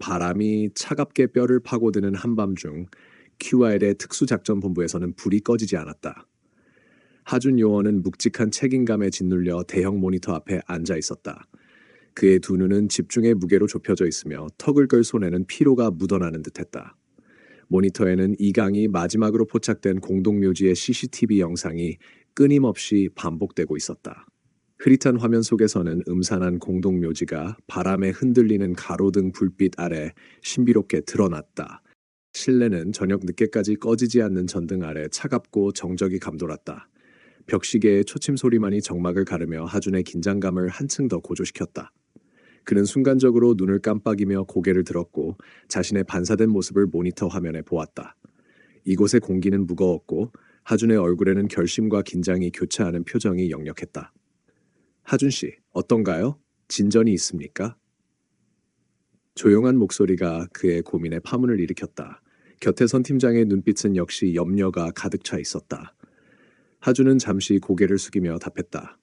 바람이 차갑게 뼈를 파고드는 한밤중 QR의 특수작전본부에서는 불이 꺼지지 않았다. 하준 요원은 묵직한 책임감에 짓눌려 대형 모니터 앞에 앉아 있었다. 그의 두 눈은 집중의 무게로 좁혀져 있으며 턱을 끌 손에는 피로가 묻어나는 듯했다. 모니터에는 이강이 마지막으로 포착된 공동묘지의 CCTV 영상이 끊임없이 반복되고 있었다. 흐릿한 화면 속에서는 음산한 공동묘지가 바람에 흔들리는 가로등 불빛 아래 신비롭게 드러났다. 실내는 저녁 늦게까지 꺼지지 않는 전등 아래 차갑고 정적이 감돌았다. 벽시계의 초침 소리만이 정막을 가르며 하준의 긴장감을 한층 더 고조시켰다. 그는 순간적으로 눈을 깜빡이며 고개를 들었고 자신의 반사된 모습을 모니터 화면에 보았다. 이곳의 공기는 무거웠고 하준의 얼굴에는 결심과 긴장이 교차하는 표정이 역력했다. 하준 씨, 어떤가요? 진전이 있습니까? 조용한 목소리가 그의 고민에 파문을 일으켰다. 곁에 선 팀장의 눈빛은 역시 염려가 가득 차 있었다. 하준은 잠시 고개를 숙이며 답했다.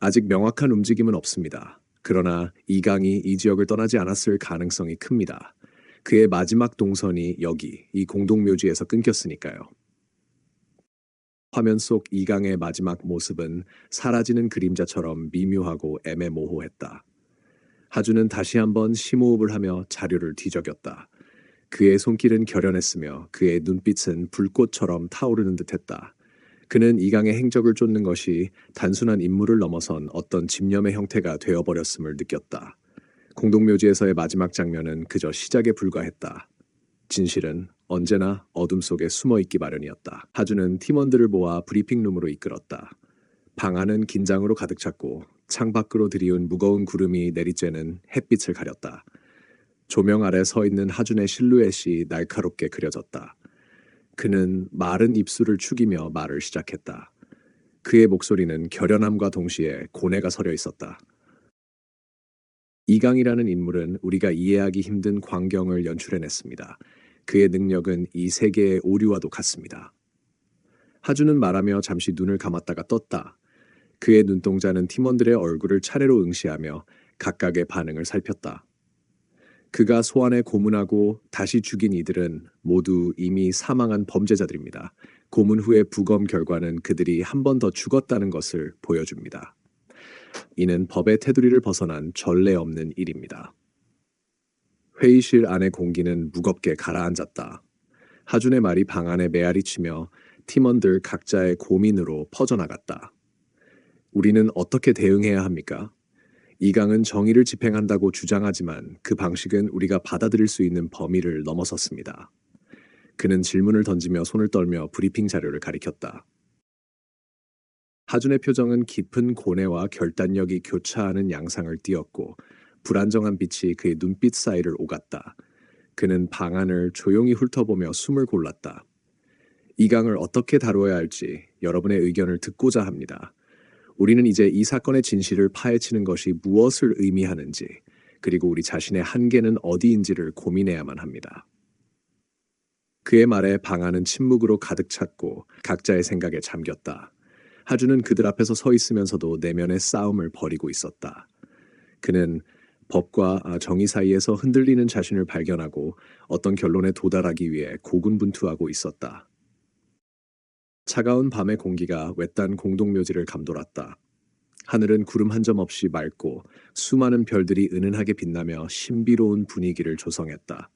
아직 명확한 움직임은 없습니다. 그러나 이강이 이 지역을 떠나지 않았을 가능성이 큽니다. 그의 마지막 동선이 여기, 이 공동묘지에서 끊겼으니까요. 화면 속 이강의 마지막 모습은 사라지는 그림자처럼 미묘하고 애매모호했다. 하주는 다시 한번 심호흡을 하며 자료를 뒤적였다. 그의 손길은 결연했으며 그의 눈빛은 불꽃처럼 타오르는 듯했다. 그는 이강의 행적을 쫓는 것이 단순한 임무를 넘어선 어떤 집념의 형태가 되어버렸음을 느꼈다. 공동묘지에서의 마지막 장면은 그저 시작에 불과했다. 진실은 언제나 어둠 속에 숨어 있기 마련이었다. 하주는 팀원들을 모아 브리핑룸으로 이끌었다. 방 안은 긴장으로 가득 찼고 창밖으로 들이운 무거운 구름이 내리쬐는 햇빛을 가렸다. 조명 아래 서 있는 하준의 실루엣이 날카롭게 그려졌다. 그는 마른 입술을 축이며 말을 시작했다. 그의 목소리는 결연함과 동시에 고뇌가 서려 있었다. 이강이라는 인물은 우리가 이해하기 힘든 광경을 연출해냈습니다. 그의 능력은 이 세계의 오류와도 같습니다. 하주는 말하며 잠시 눈을 감았다가 떴다. 그의 눈동자는 팀원들의 얼굴을 차례로 응시하며 각각의 반응을 살폈다. 그가 소환에 고문하고 다시 죽인 이들은 모두 이미 사망한 범죄자들입니다. 고문 후의 부검 결과는 그들이 한 번 더 죽었다는 것을 보여줍니다. 이는 법의 테두리를 벗어난 전례 없는 일입니다. 회의실 안의 공기는 무겁게 가라앉았다. 하준의 말이 방 안에 메아리 치며 팀원들 각자의 고민으로 퍼져나갔다. 우리는 어떻게 대응해야 합니까? 이강은 정의를 집행한다고 주장하지만 그 방식은 우리가 받아들일 수 있는 범위를 넘어섰습니다. 그는 질문을 던지며 손을 떨며 브리핑 자료를 가리켰다. 하준의 표정은 깊은 고뇌와 결단력이 교차하는 양상을 띠었고 불안정한 빛이 그의 눈빛 사이를 오갔다. 그는 방안을 조용히 훑어보며 숨을 골랐다. 이 강을 어떻게 다루어야 할지 여러분의 의견을 듣고자 합니다. 우리는 이제 이 사건의 진실을 파헤치는 것이 무엇을 의미하는지, 그리고 우리 자신의 한계는 어디인지를 고민해야만 합니다. 그의 말에 방안은 침묵으로 가득 찼고 각자의 생각에 잠겼다. 하주는 그들 앞에서 서 있으면서도 내면의 싸움을 벌이고 있었다. 그는 법과 정의 사이에서 흔들리는 자신을 발견하고 어떤 결론에 도달하기 위해 고군분투하고 있었다. 차가운 밤의 공기가 외딴 공동묘지를 감돌았다. 하늘은 구름 한 점 없이 맑고 수많은 별들이 은은하게 빛나며 신비로운 분위기를 조성했다.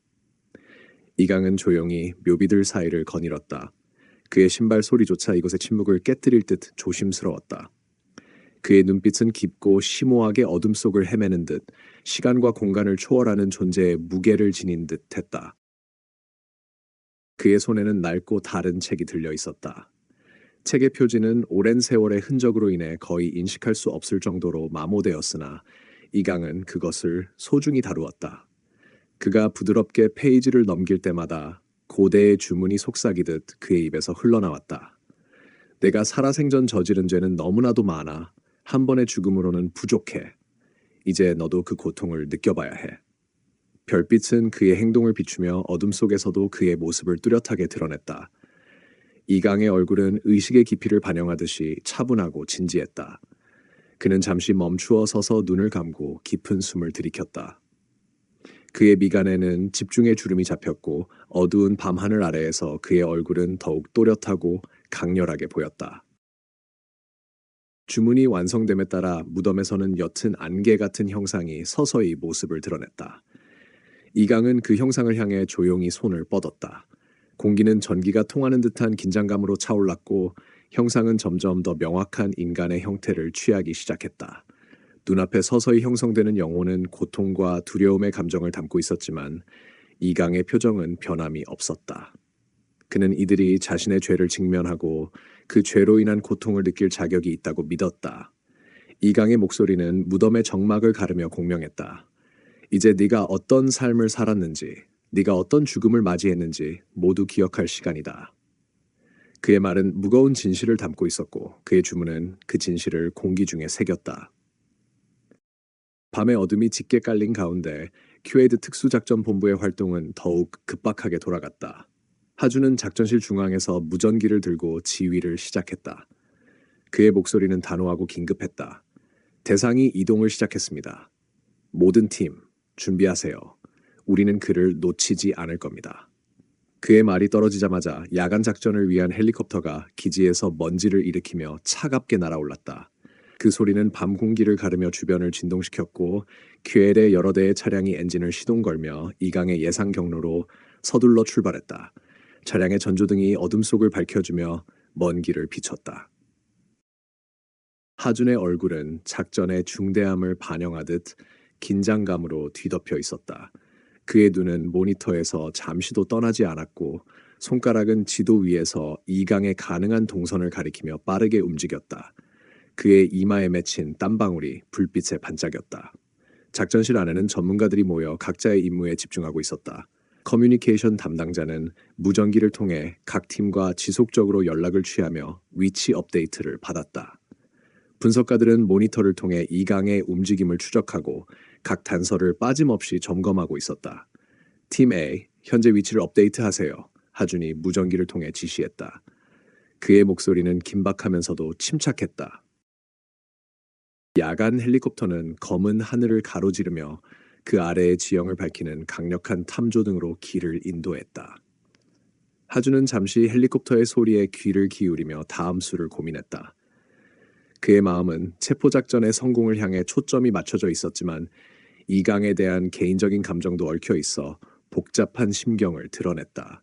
이강은 조용히 묘비들 사이를 거닐었다. 그의 신발 소리조차 이곳의 침묵을 깨뜨릴 듯 조심스러웠다. 그의 눈빛은 깊고 심오하게 어둠 속을 헤매는 듯 시간과 공간을 초월하는 존재의 무게를 지닌 듯 했다. 그의 손에는 낡고 다른 책이 들려 있었다. 책의 표지는 오랜 세월의 흔적으로 인해 거의 인식할 수 없을 정도로 마모되었으나 이강은 그것을 소중히 다루었다. 그가 부드럽게 페이지를 넘길 때마다 고대의 주문이 속삭이듯 그의 입에서 흘러나왔다. 내가 살아생전 저지른 죄는 너무나도 많아. 한 번의 죽음으로는 부족해. 이제 너도 그 고통을 느껴봐야 해. 별빛은 그의 행동을 비추며 어둠 속에서도 그의 모습을 뚜렷하게 드러냈다. 이강의 얼굴은 의식의 깊이를 반영하듯이 차분하고 진지했다. 그는 잠시 멈추어 서서 눈을 감고 깊은 숨을 들이켰다. 그의 미간에는 집중의 주름이 잡혔고 어두운 밤하늘 아래에서 그의 얼굴은 더욱 또렷하고 강렬하게 보였다. 주문이 완성됨에 따라 무덤에서는 옅은 안개 같은 형상이 서서히 모습을 드러냈다. 이강은 그 형상을 향해 조용히 손을 뻗었다. 공기는 전기가 통하는 듯한 긴장감으로 차올랐고 형상은 점점 더 명확한 인간의 형태를 취하기 시작했다. 눈앞에 서서히 형성되는 영혼은 고통과 두려움의 감정을 담고 있었지만 이강의 표정은 변함이 없었다. 그는 이들이 자신의 죄를 직면하고 그 죄로 인한 고통을 느낄 자격이 있다고 믿었다. 이강의 목소리는 무덤의 정막을 가르며 공명했다. 이제 네가 어떤 삶을 살았는지, 네가 어떤 죽음을 맞이했는지 모두 기억할 시간이다. 그의 말은 무거운 진실을 담고 있었고 그의 주문은 그 진실을 공기 중에 새겼다. 밤의 어둠이 짙게 깔린 가운데 큐에이드 특수작전본부의 활동은 더욱 급박하게 돌아갔다. 하주는 작전실 중앙에서 무전기를 들고 지휘를 시작했다. 그의 목소리는 단호하고 긴급했다. 대상이 이동을 시작했습니다. 모든 팀, 준비하세요. 우리는 그를 놓치지 않을 겁니다. 그의 말이 떨어지자마자 야간 작전을 위한 헬리콥터가 기지에서 먼지를 일으키며 차갑게 날아올랐다. 그 소리는 밤 공기를 가르며 주변을 진동시켰고 큐엘의 여러 대의 차량이 엔진을 시동 걸며 이강의 예상 경로로 서둘러 출발했다. 차량의 전조등이 어둠 속을 밝혀주며 먼 길을 비췄다. 하준의 얼굴은 작전의 중대함을 반영하듯 긴장감으로 뒤덮여 있었다. 그의 눈은 모니터에서 잠시도 떠나지 않았고 손가락은 지도 위에서 이강의 가능한 동선을 가리키며 빠르게 움직였다. 그의 이마에 맺힌 땀방울이 불빛에 반짝였다. 작전실 안에는 전문가들이 모여 각자의 임무에 집중하고 있었다. 커뮤니케이션 담당자는 무전기를 통해 각 팀과 지속적으로 연락을 취하며 위치 업데이트를 받았다. 분석가들은 모니터를 통해 이강의 움직임을 추적하고 각 단서를 빠짐없이 점검하고 있었다. 팀 A, 현재 위치를 업데이트하세요. 하준이 무전기를 통해 지시했다. 그의 목소리는 긴박하면서도 침착했다. 야간 헬리콥터는 검은 하늘을 가로지르며 그 아래의 지형을 밝히는 강력한 탐조 등으로 길을 인도했다. 하주는 잠시 헬리콥터의 소리에 귀를 기울이며 다음 수를 고민했다. 그의 마음은 체포작전의 성공을 향해 초점이 맞춰져 있었지만 이강에 대한 개인적인 감정도 얽혀 있어 복잡한 심경을 드러냈다.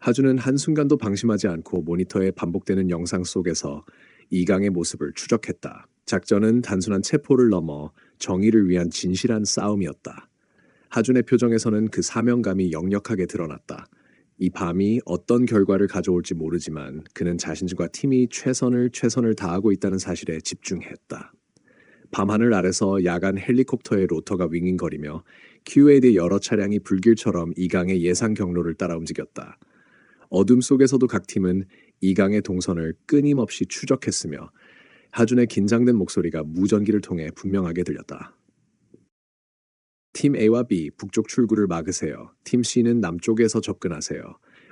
하주는 한순간도 방심하지 않고 모니터에 반복되는 영상 속에서 이강의 모습을 추적했다. 작전은 단순한 체포를 넘어 정의를 위한 진실한 싸움이었다. 하준의 표정에서는 그 사명감이 역력하게 드러났다. 이 밤이 어떤 결과를 가져올지 모르지만 그는 자신과 팀이 최선을 최선을 다하고 있다는 사실에 집중했다. 밤하늘 아래서 야간 헬리콥터의 로터가 윙윙거리며 큐에이드 여러 차량이 불길처럼 이 강의 예상 경로를 따라 움직였다. 어둠 속에서도 각 팀은 이 강의 동선을 끊임없이 추적했으며 하준의 긴장된 목소리가 무전기를 통해 분명하게 들렸다. 팀 A와 B 북쪽 출구를 막으세요. 팀 C는 남쪽에서 접근하세요.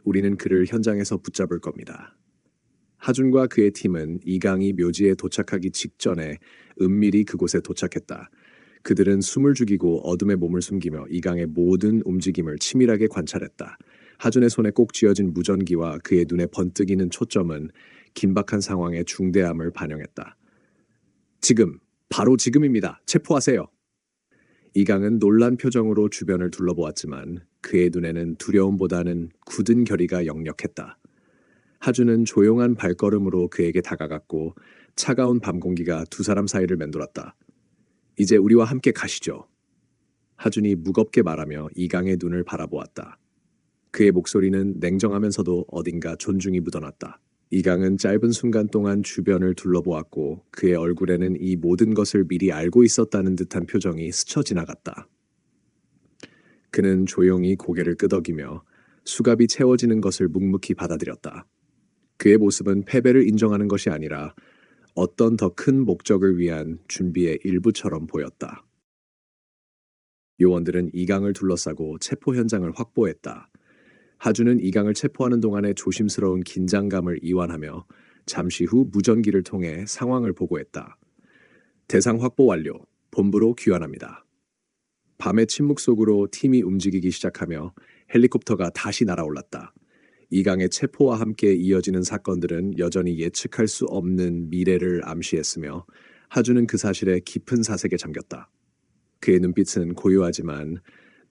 우리는 그를 현장에서 붙잡을 겁니다. 하준과 그의 팀은 이강이 묘지에 도착하기 직전에 은밀히 그곳에 도착했다. 그들은 숨을 죽이고 어둠에 몸을 숨기며 이강의 모든 움직임을 치밀하게 관찰했다. 하준의 손에 꼭 쥐어진 무전기와 그의 눈에 번뜩이는 초점은 긴박한 상황의 중대함을 반영했다. 지금, 바로 지금입니다. 체포하세요. 이강은 놀란 표정으로 주변을 둘러보았지만 그의 눈에는 두려움보다는 굳은 결의가 역력했다. 하주는 조용한 발걸음으로 그에게 다가갔고 차가운 밤 공기가 두 사람 사이를 맴돌았다. 이제 우리와 함께 가시죠. 하준이 무겁게 말하며 이강의 눈을 바라보았다. 그의 목소리는 냉정하면서도 어딘가 존중이 묻어났다. 이강은 짧은 순간 동안 주변을 둘러보았고 그의 얼굴에는 이 모든 것을 미리 알고 있었다는 듯한 표정이 스쳐 지나갔다. 그는 조용히 고개를 끄덕이며 수갑이 채워지는 것을 묵묵히 받아들였다. 그의 모습은 패배를 인정하는 것이 아니라 어떤 더 큰 목적을 위한 준비의 일부처럼 보였다. 요원들은 이강을 둘러싸고 체포 현장을 확보했다. 하주는 이강을 체포하는 동안의 조심스러운 긴장감을 이완하며 잠시 후 무전기를 통해 상황을 보고했다. 대상 확보 완료. 본부로 귀환합니다. 밤의 침묵 속으로 팀이 움직이기 시작하며 헬리콥터가 다시 날아올랐다. 이강의 체포와 함께 이어지는 사건들은 여전히 예측할 수 없는 미래를 암시했으며 하주는 그 사실에 깊은 사색에 잠겼다. 그의 눈빛은 고요하지만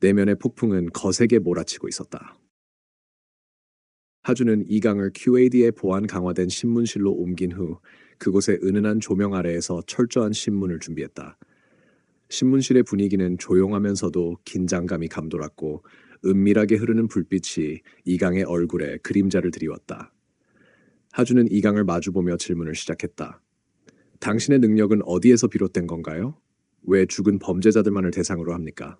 내면의 폭풍은 거세게 몰아치고 있었다. 하주는 이 강을 QAD에 보안 강화된 신문실로 옮긴 후 그곳의 은은한 조명 아래에서 철저한 신문을 준비했다. 신문실의 분위기는 조용하면서도 긴장감이 감돌았고 은밀하게 흐르는 불빛이 이강의 얼굴에 그림자를 드리웠다. 하주는 이강을 마주보며 질문을 시작했다. 당신의 능력은 어디에서 비롯된 건가요? 왜 죽은 범죄자들만을 대상으로 합니까?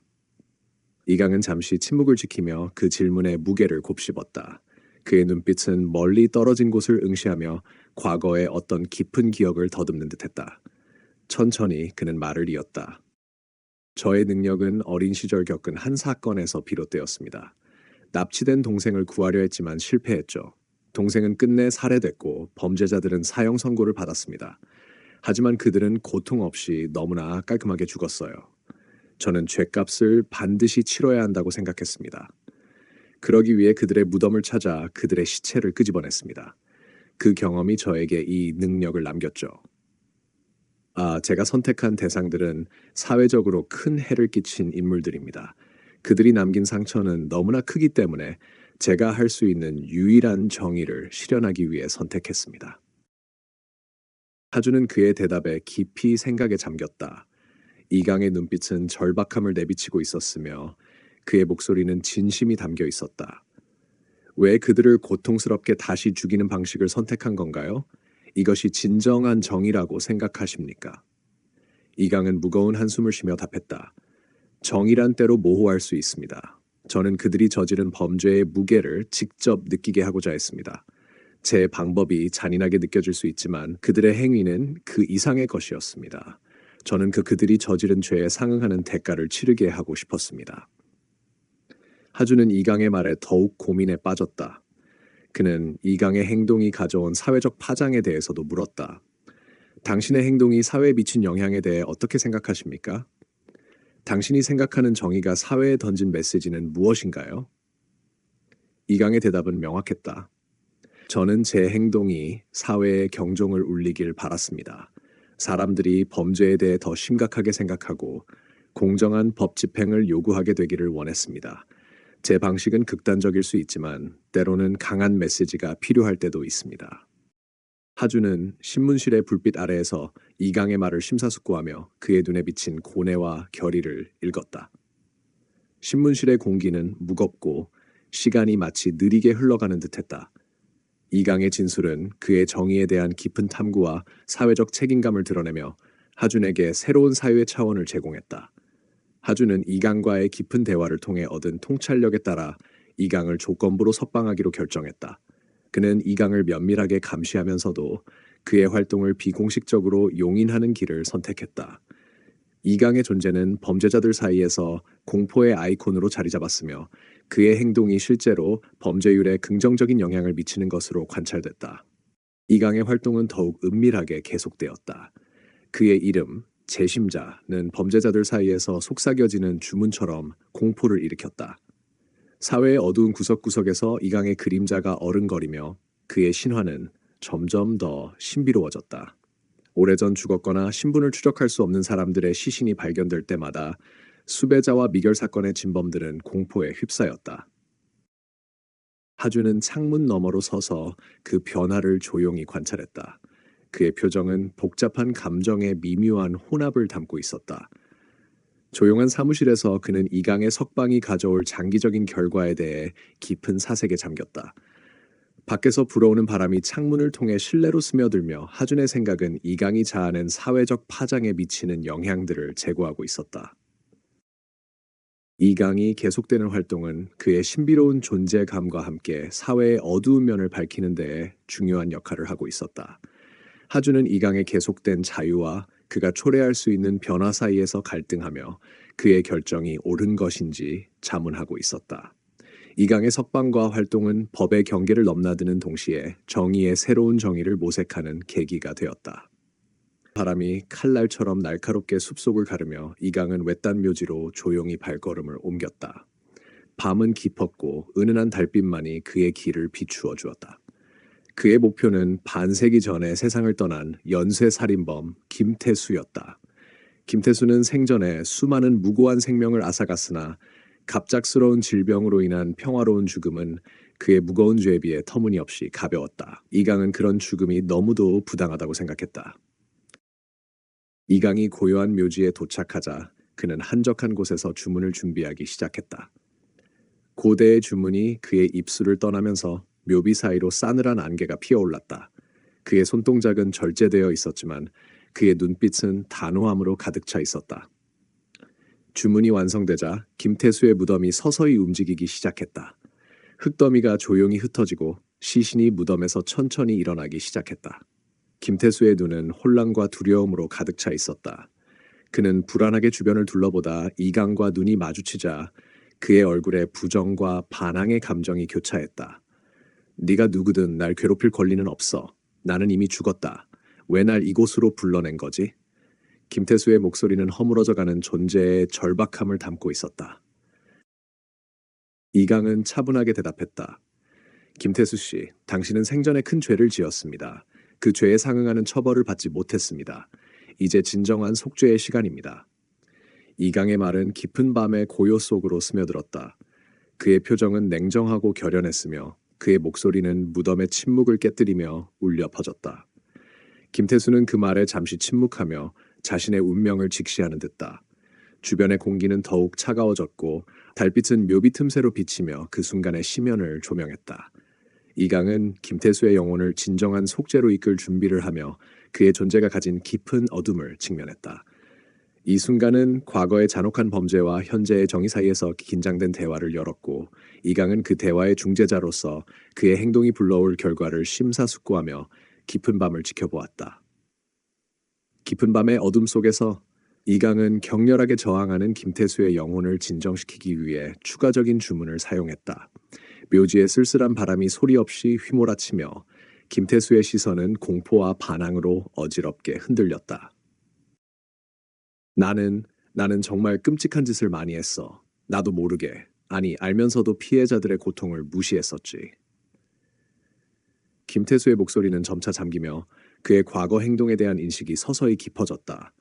이강은 잠시 침묵을 지키며 그 질문에 무게를 곱씹었다. 그의 눈빛은 멀리 떨어진 곳을 응시하며 과거의 어떤 깊은 기억을 더듬는 듯했다. 천천히 그는 말을 이었다. 저의 능력은 어린 시절 겪은 한 사건에서 비롯되었습니다. 납치된 동생을 구하려 했지만 실패했죠. 동생은 끝내 살해됐고 범죄자들은 사형 선고를 받았습니다. 하지만 그들은 고통 없이 너무나 깔끔하게 죽었어요. 저는 죄값을 반드시 치러야 한다고 생각했습니다. 그러기 위해 그들의 무덤을 찾아 그들의 시체를 끄집어냈습니다. 그 경험이 저에게 이 능력을 남겼죠. 아, 제가 선택한 대상들은 사회적으로 큰 해를 끼친 인물들입니다. 그들이 남긴 상처는 너무나 크기 때문에 제가 할 수 있는 유일한 정의를 실현하기 위해 선택했습니다. 하주는 그의 대답에 깊이 생각에 잠겼다. 이강의 눈빛은 절박함을 내비치고 있었으며 그의 목소리는 진심이 담겨 있었다. 왜 그들을 고통스럽게 다시 죽이는 방식을 선택한 건가요? 이것이 진정한 정의라고 생각하십니까? 이강은 무거운 한숨을 쉬며 답했다. 정의란 때로 모호할 수 있습니다. 저는 그들이 저지른 범죄의 무게를 직접 느끼게 하고자 했습니다. 제 방법이 잔인하게 느껴질 수 있지만 그들의 행위는 그 이상의 것이었습니다. 저는 그 그들이 저지른 죄에 상응하는 대가를 치르게 하고 싶었습니다. 하주는 이강의 말에 더욱 고민에 빠졌다. 그는 이강의 행동이 가져온 사회적 파장에 대해서도 물었다. 당신의 행동이 사회에 미친 영향에 대해 어떻게 생각하십니까? 당신이 생각하는 정의가 사회에 던진 메시지는 무엇인가요? 이강의 대답은 명확했다. 저는 제 행동이 사회의 경종을 울리길 바랐습니다. 사람들이 범죄에 대해 더 심각하게 생각하고 공정한 법 집행을 요구하게 되기를 원했습니다. 제 방식은 극단적일 수 있지만 때로는 강한 메시지가 필요할 때도 있습니다. 하주는 신문실의 불빛 아래에서 이강의 말을 심사숙고하며 그의 눈에 비친 고뇌와 결의를 읽었다. 신문실의 공기는 무겁고 시간이 마치 느리게 흘러가는 듯했다. 이강의 진술은 그의 정의에 대한 깊은 탐구와 사회적 책임감을 드러내며 하준에게 새로운 사유의 차원을 제공했다. 하주는 이강과의 깊은 대화를 통해 얻은 통찰력에 따라 이강을 조건부로 석방하기로 결정했다. 그는 이강을 면밀하게 감시하면서도 그의 활동을 비공식적으로 용인하는 길을 선택했다. 이강의 존재는 범죄자들 사이에서 공포의 아이콘으로 자리 잡았으며 그의 행동이 실제로 범죄율에 긍정적인 영향을 미치는 것으로 관찰됐다. 이강의 활동은 더욱 은밀하게 계속되었다. 그의 이름, 재심자는 범죄자들 사이에서 속삭여지는 주문처럼 공포를 일으켰다. 사회의 어두운 구석구석에서 이강의 그림자가 어른거리며 그의 신화는 점점 더 신비로워졌다. 오래전 죽었거나 신분을 추적할 수 없는 사람들의 시신이 발견될 때마다 수배자와 미결 사건의 진범들은 공포에 휩싸였다. 하주는 창문 너머로 서서 그 변화를 조용히 관찰했다. 그의 표정은 복잡한 감정의 미묘한 혼합을 담고 있었다. 조용한 사무실에서 그는 이강의 석방이 가져올 장기적인 결과에 대해 깊은 사색에 잠겼다. 밖에서 불어오는 바람이 창문을 통해 실내로 스며들며 하준의 생각은 이강이 자아낸 사회적 파장에 미치는 영향들을 제고하고 있었다. 이강이 계속되는 활동은 그의 신비로운 존재감과 함께 사회의 어두운 면을 밝히는 데에 중요한 역할을 하고 있었다. 하주는 이강의 계속된 자유와 그가 초래할 수 있는 변화 사이에서 갈등하며 그의 결정이 옳은 것인지 자문하고 있었다. 이강의 석방과 활동은 법의 경계를 넘나드는 동시에 정의의 새로운 정의를 모색하는 계기가 되었다. 바람이 칼날처럼 날카롭게 숲속을 가르며 이강은 외딴 묘지로 조용히 발걸음을 옮겼다. 밤은 깊었고 은은한 달빛만이 그의 길을 비추어 주었다. 그의 목표는 반세기 전에 세상을 떠난 연쇄 살인범 김태수였다. 김태수는 생전에 수많은 무고한 생명을 앗아갔으나 갑작스러운 질병으로 인한 평화로운 죽음은 그의 무거운 죄에 비해 터무니없이 가벼웠다. 이강은 그런 죽음이 너무도 부당하다고 생각했다. 이강이 고요한 묘지에 도착하자 그는 한적한 곳에서 주문을 준비하기 시작했다. 고대의 주문이 그의 입술을 떠나면서 묘비 사이로 싸늘한 안개가 피어올랐다. 그의 손동작은 절제되어 있었지만 그의 눈빛은 단호함으로 가득 차 있었다. 주문이 완성되자 김태수의 무덤이 서서히 움직이기 시작했다. 흙더미가 조용히 흩어지고 시신이 무덤에서 천천히 일어나기 시작했다. 김태수의 눈은 혼란과 두려움으로 가득 차 있었다. 그는 불안하게 주변을 둘러보다 이강과 눈이 마주치자 그의 얼굴에 부정과 반항의 감정이 교차했다. 네가 누구든 날 괴롭힐 권리는 없어. 나는 이미 죽었다. 왜 날 이곳으로 불러낸 거지? 김태수의 목소리는 허물어져가는 존재의 절박함을 담고 있었다. 이강은 차분하게 대답했다. 김태수 씨, 당신은 생전에 큰 죄를 지었습니다. 그 죄에 상응하는 처벌을 받지 못했습니다. 이제 진정한 속죄의 시간입니다. 이강의 말은 깊은 밤의 고요 속으로 스며들었다. 그의 표정은 냉정하고 결연했으며 그의 목소리는 무덤의 침묵을 깨뜨리며 울려 퍼졌다. 김태수는 그 말에 잠시 침묵하며 자신의 운명을 직시하는 듯다. 주변의 공기는 더욱 차가워졌고 달빛은 묘비 틈새로 비치며 그 순간의 심연을 조명했다. 이강은 김태수의 영혼을 진정한 속죄로 이끌 준비를 하며 그의 존재가 가진 깊은 어둠을 직면했다. 이 순간은 과거의 잔혹한 범죄와 현재의 정의 사이에서 긴장된 대화를 열었고 이강은 그 대화의 중재자로서 그의 행동이 불러올 결과를 심사숙고하며 깊은 밤을 지켜보았다. 깊은 밤의 어둠 속에서 이강은 격렬하게 저항하는 김태수의 영혼을 진정시키기 위해 추가적인 주문을 사용했다. 묘지에 쓸쓸한 바람이 소리 없이 휘몰아치며 김태수의 시선은 공포와 반항으로 어지럽게 흔들렸다. 나는 나는 정말 끔찍한 짓을 많이 했어. 나도 모르게 아니 알면서도 피해자들의 고통을 무시했었지. 김태수의 목소리는 점차 잠기며 그의 과거 행동에 대한 인식이 서서히 깊어졌다.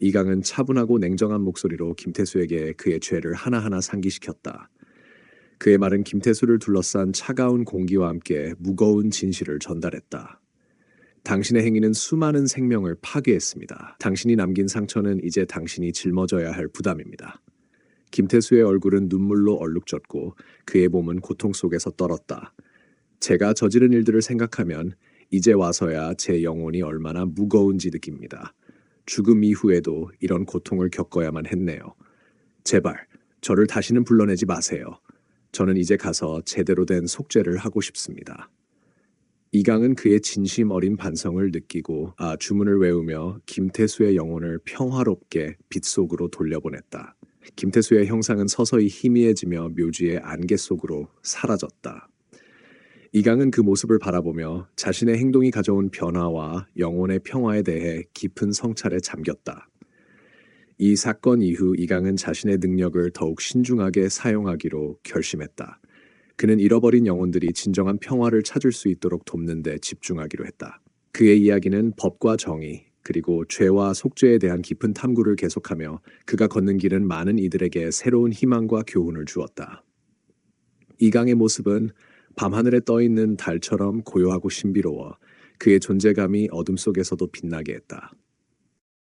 이강은 차분하고 냉정한 목소리로 김태수에게 그의 죄를 하나하나 상기시켰다. 그의 말은 김태수를 둘러싼 차가운 공기와 함께 무거운 진실을 전달했다. 당신의 행위는 수많은 생명을 파괴했습니다. 당신이 남긴 상처는 이제 당신이 짊어져야 할 부담입니다. 김태수의 얼굴은 눈물로 얼룩졌고 그의 몸은 고통 속에서 떨었다. 제가 저지른 일들을 생각하면 이제 와서야 제 영혼이 얼마나 무거운지 느낍니다. 죽음 이후에도 이런 고통을 겪어야만 했네요. 제발 저를 다시는 불러내지 마세요. 저는 이제 가서 제대로 된 속죄를 하고 싶습니다. 이강은 그의 진심 어린 반성을 느끼고 아 주문을 외우며 김태수의 영혼을 평화롭게 빛 속으로 돌려보냈다. 김태수의 형상은 서서히 희미해지며 묘지의 안개 속으로 사라졌다. 이강은 그 모습을 바라보며 자신의 행동이 가져온 변화와 영혼의 평화에 대해 깊은 성찰에 잠겼다. 이 사건 이후 이강은 자신의 능력을 더욱 신중하게 사용하기로 결심했다. 그는 잃어버린 영혼들이 진정한 평화를 찾을 수 있도록 돕는 데 집중하기로 했다. 그의 이야기는 법과 정의, 그리고 죄와 속죄에 대한 깊은 탐구를 계속하며 그가 걷는 길은 많은 이들에게 새로운 희망과 교훈을 주었다. 이강의 모습은 밤하늘에 떠 있는 달처럼 고요하고 신비로워 그의 존재감이 어둠 속에서도 빛나게 했다.